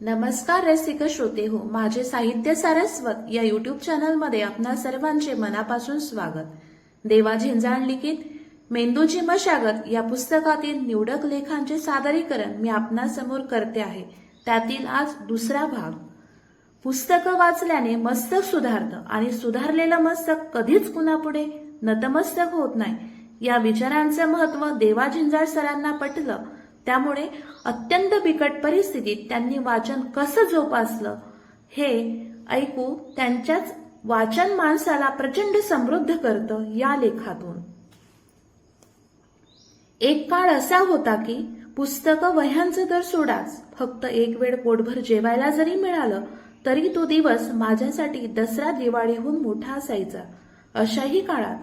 नमस्कार रसिक श्रोते हो. माझे साहित्य सारस्वत या युट्यूब चॅनलमध्ये आपणा सर्वांचे मनापासून स्वागत. देवा झेंजाण लिखित मेंदूची मशागत या पुस्तकातील निवडक लेखांचे सादरीकरण मी आपणासमोर करते आहे. त्यातील आज दुसरा भाग. पुस्तकं वाचल्याने मस्तक सुधारतं आणि सुधारलेलं मस्तक कधीच कुणापुढे नतमस्तक होत नाही. या विचारांचं महत्त्व देवा झिंजाळ सरांना पटलं त्यामुळे अत्यंत बिकट परिस्थितीत त्यांनी वाचन कसं जोपासलं हे ऐकू त्यांच्याच वाचन माणसाला प्रचंड समृद्ध करतं या लेखातून. एक काळ असा होता की पुस्तकं वह्यांचं तर सोडाच फक्त एक वेळ पोटभर जेवायला जरी मिळालं तरी तो दिवस माझ्यासाठी दसरा दिवाळीहून मोठा असायचा. अशाही काळात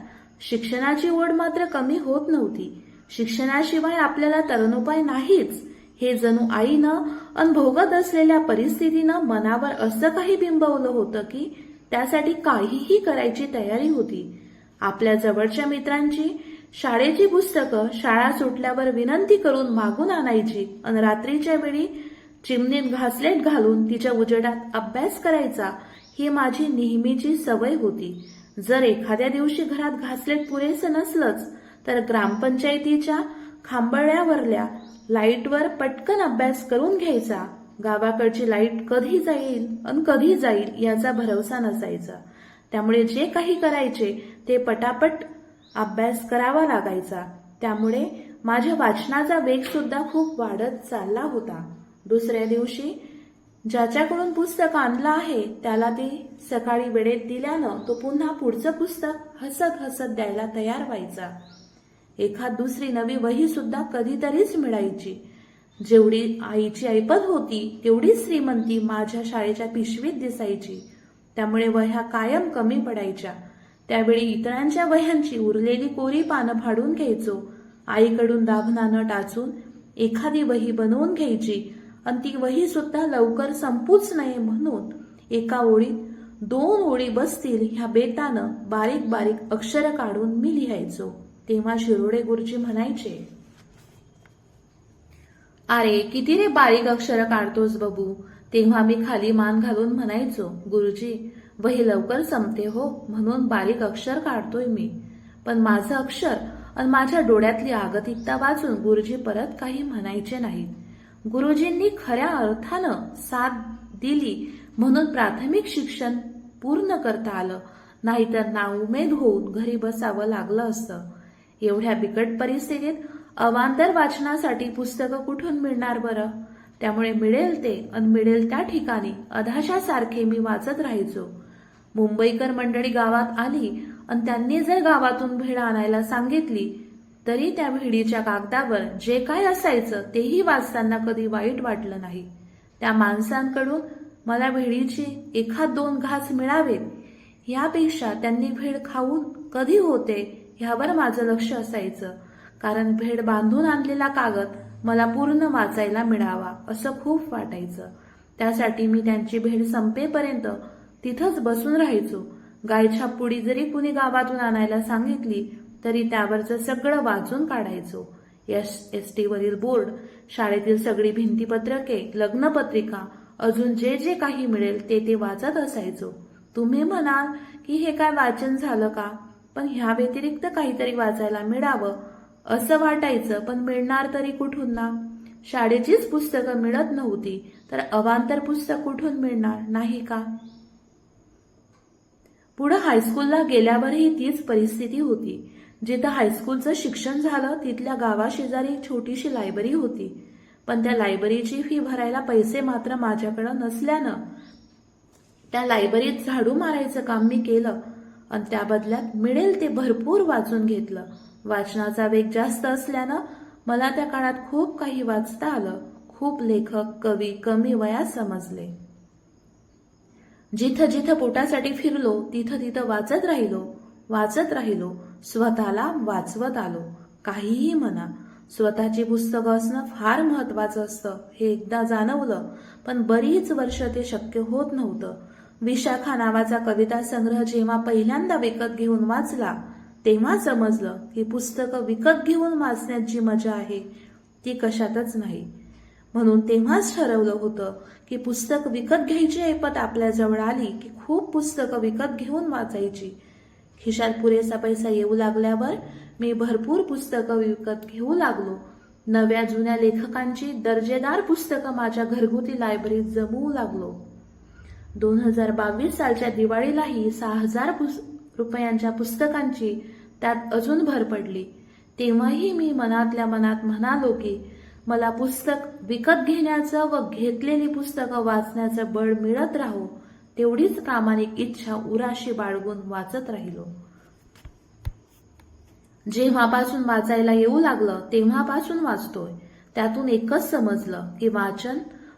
शिक्षणाची ओढ मात्र कमी होत नव्हती. शिक्षणाशिवाय आपल्याला तरुणोपाय नाहीच. हे जणू आईनं अनभोगत असलेल्या परिस्थितीनं मनावर असं काही बिंबवलं होतं की त्यासाठी काहीही करायची तयारी होती. आपल्या जवळच्या मित्रांची शाळेची पुस्तकं शाळा सुटल्यावर विनंती करून मागून आणायची आणि रात्रीच्या वेळी चिमणीत घासलेट घालून तिच्या उजेडात अभ्यास करायचा ही माझी नेहमीची सवय होती. जर एखाद्या दिवशी घरात घासलेट पुरेसं नसलंच तर ग्रामपंचायतीच्या खांबळ्यावरल्या लाईटवर पटकन अभ्यास करून घ्यायचा. गावाकडची लाइट कधी जाईल आणि कधी जाईल याचा भरवसा नसायचा. त्यामुळे जे काही करायचे ते पटापट अभ्यास करावा लागायचा. त्यामुळे माझ्या वाचनाचा वेग सुद्धा खूप वाढत चालला होता. दुसऱ्या दिवशी ज्याच्याकडून पुस्तक आणलं आहे त्याला ते सकाळी वेळेत दिल्यानं तो पुन्हा पुढचं पुस्तक हसत हसत द्यायला तयार व्हायचा. एखाद दुसरी नवी वही सुद्धा कधीतरीच मिळायची. जेवढी आईची ऐपत होती तेवढीच श्रीमंती माझ्या शाळेच्या पिशवीत दिसायची. त्यामुळे वह्या कायम कमी पडायच्या. त्यावेळी इतरांच्या वह्यांची उरलेली कोरी पानं फाडून घ्यायचो. आईकडून दाभनानं टाचून एखादी वही बनवून घ्यायची. आणि ती वही सुद्धा लवकर संपूच नये म्हणून एका ओळीत दोन ओळी बसतील ह्या बेतानं बारीक बारीक अक्षर काढून मी लिहायचो. तेव्हा शिरोडे गुरुजी म्हणायचे अरे किती रे बारीक अक्षर काढतोस बबू. तेव्हा मी खाली मान घालून म्हणायचो गुरुजी वही लवकर संपते हो म्हणून बारीक अक्षर काढतोय मी. पण माझं अक्षर आणि माझ्या डोळ्यातली आगतिकता वाचून गुरुजी परत काही म्हणायचे नाहीत. गुरुजींनी खऱ्या अर्थानं साथ दिली म्हणून प्राथमिक शिक्षण पूर्ण करता आलं. नाहीतर नाउमेद होऊन घरी बसावं लागलं असतं. एवढ्या बिकट परिस्थितीत अवांतर वाचनासाठी पुस्तकं कुठून मिळणार बरं? त्यामुळे मिळेल ते अन मिळेल त्या ठिकाणी. अधाशासारखे मी वाचत राहायचो. मुंबईकर मंडळी गावात आली आणि त्यांनी जर गावातून भेड आणायला सांगितली तरी त्या भिडीच्या कागदावर जे काय असायचं तेही वाचताना कधी वाईट वाटलं नाही. त्या माणसांकडून मला भेडीची एखाद दोन घास मिळावेत यापेक्षा त्यांनी भेड खाऊन कधी होते ह्यावर माझं लक्ष असायचं. कारण भेड बांधून आणलेला कागद मला पूर्ण वाचायला मिळावा असं खूप वाटायचं. त्यासाठी मी त्यांची भेड संपेपर्यंत तिथंच बसून राहायचो. गायच्या पुडी जरी कुणी गावातून आणायला सांगितली तरी त्यावरचं सगळं वाचून काढायचो. एस एस टीवरील बोर्ड शाळेतील सगळी भिंतीपत्रके लग्नपत्रिका अजून जे जे काही मिळेल ते ते वाचत असायचो. तुम्ही म्हणाल की हे काय वाचन झालं का? पण ह्या व्यतिरिक्त काहीतरी वाचायला मिळावं असं वाटायचं पण मिळणार तरी कुठून ना? शाळेचीच पुस्तकं मिळत नव्हती तर अवांतर पुस्तक कुठून मिळणार नाही का? पुढं हायस्कूलला गेल्यावरही तीच परिस्थिती होती. जिथं हायस्कूलचं शिक्षण झालं तिथल्या गावाशेजारी एक छोटीशी लायब्ररी होती. पण त्या लायब्ररीची फी भरायला पैसे मात्र माझ्याकडं नसल्यानं त्या लायब्ररीत झाडू मारायचं काम मी केलं. आणि त्या बदल्यात मिळेल ते भरपूर वाचून घेतलं. वाचनाचा वेग जास्त असल्यानं मला त्या काळात खूप काही वाचता आलं. खूप लेखक कवी कमी वयात समजले. जिथं जिथं पोटासाठी फिरलो तिथं तिथं वाचत राहिलो वाचत राहिलो स्वतःला वाचवत आलो. काहीही म्हणा स्वतःची पुस्तकं असणं फार महत्वाचं असतं हे एकदा जाणवलं पण बरीच वर्ष ते शक्य होत नव्हतं. विशाखा नावाचा कविता संग्रह जेव्हा पहिल्यांदा विकत घेऊन वाचला तेव्हा समजलं की पुस्तकं विकत घेऊन वाचण्यात जी मजा आहे ती कशातच नाही. म्हणून तेव्हाच ठरवलं होतं की पुस्तक विकत घ्यायची ऐपत आपल्याजवळ आली की खूप पुस्तकं विकत घेऊन वाचायची. खिशात पुरेसा पैसा येऊ लागल्यावर मी भरपूर पुस्तकं विकत घेऊ लागलो. नव्या जुन्या लेखकांची दर्जेदार पुस्तकं माझ्या घरगुती लायब्ररीत जमवू लागलो. दोन हजार बावीस सालच्या दिवाळीलाही सहा हजार पुस रुपयांच्या पुस्तकांची त्यात अजून भर पडली. तेव्हाही मी मनातल्या मनात म्हणालो की मला पुस्तक विकत घेण्याचं व घेतलेली पुस्तकं वाचण्याचं बळ मिळत राहो तेवढीच प्रामाणिक इच्छा उराशी बाळगून वाचत राहिलो. जेव्हापासून वाचायला येऊ लागलं तेव्हापासून वाचतोय. त्यातून एकच समजलं की वाचन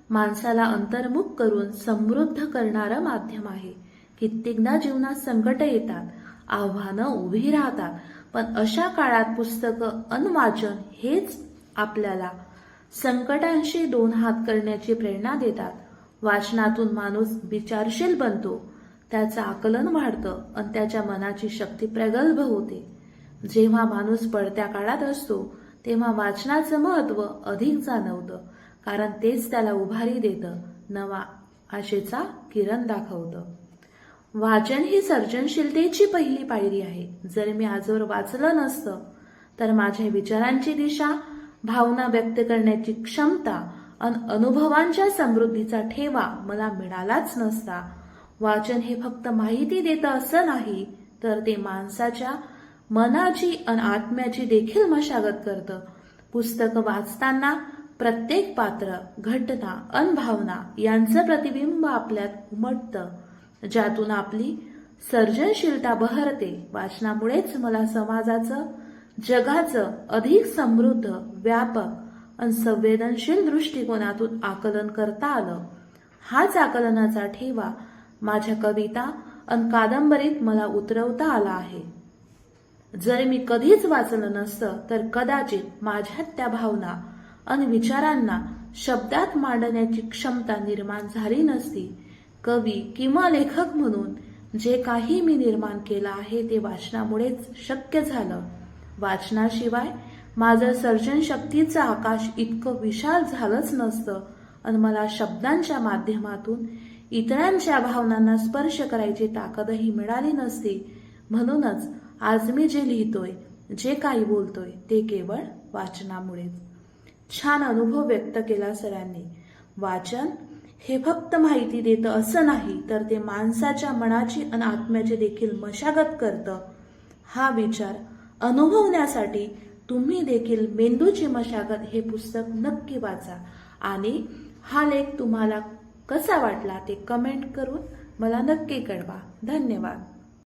माणसाला अंतर्मुख करून समृद्ध करणारं माध्यम आहे. कित्येकदा जीवनात संकट येतात आव्हानं उभी राहतात पण अशा काळात पुस्तकं अनवाचन हेच आपल्याला संकटांशी दोन हात करण्याची प्रेरणा देतात. वाचनातून माणूस विचारशील बनतो त्याचं आकलन वाढतं आणि त्याच्या मनाची शक्ती प्रगल्भ होते. जेव्हा माणूस पडत्या काळात असतो तेव्हा वाचनाचं महत्त्व अधिक जाणवतं. कारण तेच त्याला उभारी देतं नवा आशेचा किरण दाखवतं. वाचन ही सर्जनशीलतेची पहिली पायरी आहे. जर मी आजवर वाचलं नसतं तर माझ्या विचारांची दिशा भावना व्यक्त करण्याची क्षमता आणि अनुभवांच्या समृद्धीचा ठेवा मला मिळालाच नसता. वाचन हे फक्त माहिती देतं असं नाही तर ते माणसाच्या मनाची आणि आत्म्याची देखील मशागत करतं. पुस्तकं वाचताना प्रत्येक पात्र घटना अनभावना यांचं प्रतिबिंब आपल्यात उमटतं. ज्यातून आपली सर्जनशीलता बहरते. वाचनामुळेच मला समाजाचं जगाचं अधिक समृद्ध व्यापक आणि संवेदनशील दृष्टिकोनातून आकलन करता आलं. हाच आकलनाचा ठेवा माझ्या कविता आणि कादंबरीत मला उतरवता आला आहे. जर मी कधीच वाचलं नसतं तर कदाचित माझ्यात त्या भावना आणि विचारांना शब्दात मांडण्याची क्षमता निर्माण झाली नसती. कवी किंवा लेखक म्हणून जे काही मी निर्माण केलं आहे ते वाचनामुळेच शक्य झालं. वाचनाशिवाय माझं सर्जनशक्तीचं आकाश इतकं विशाल झालंच नसतं आणि मला शब्दांच्या माध्यमातून इतरांच्या भावनांना स्पर्श करायची ताकदही मिळाली नसती. म्हणूनच आज मी जे लिहितोय जे काही बोलतोय ते केवळ वाचनामुळेच. छान अनुभव व्यक्त केला सरांनी. वाचन हे फक्त माहिती देतं असं नाही तर ते माणसाच्या मनाची आणि आत्म्याची देखील मशागत करतं. हा विचार अनुभवण्यासाठी तुम्ही देखील मेंदूची मशागत हे पुस्तक नक्की वाचा. आणि हा लेख तुम्हाला कसा वाटला ते कमेंट करून मला नक्की कळवा. धन्यवाद.